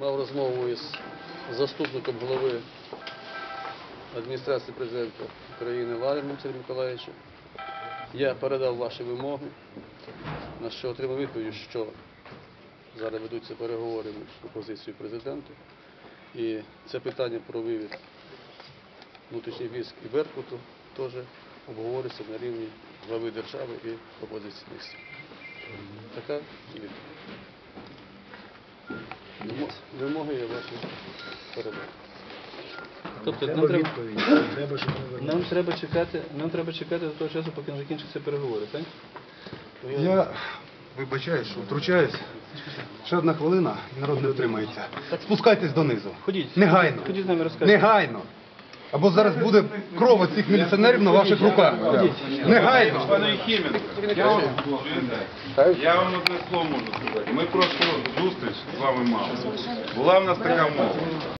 мав розмову із заступником голови адміністрації президента України Ларіном Сергієм Миколаївичем. Я передав ваші вимоги, на що отримав відповідь, що зараз ведуться переговори між опозицією і президентом. І це питання про вивід внутрішніх військ і Беркуту теж обговорюється на рівні глави держави і опозиційних сил. Така відповідь. Вимо- Вимоги я ваші передав. Тобто нам Треба треба, щоб ми нам треба чекати, нам треба чекати до того часу, поки не закінчаться переговори, так? Я вибачаюсь, що втручаюсь. Ще одна хвилина, і народ не втримається. Спускайтесь донизу. Ходіть. Негайно. Ходіть з нами розказуйте. Негайно. Або зараз буде кров цих міліціонерів на ваших руках. Негайно. Пане Єхіменко, я вам, одне слово можу сказати. Ми просто зустріч з вами мали. Була в нас така мова.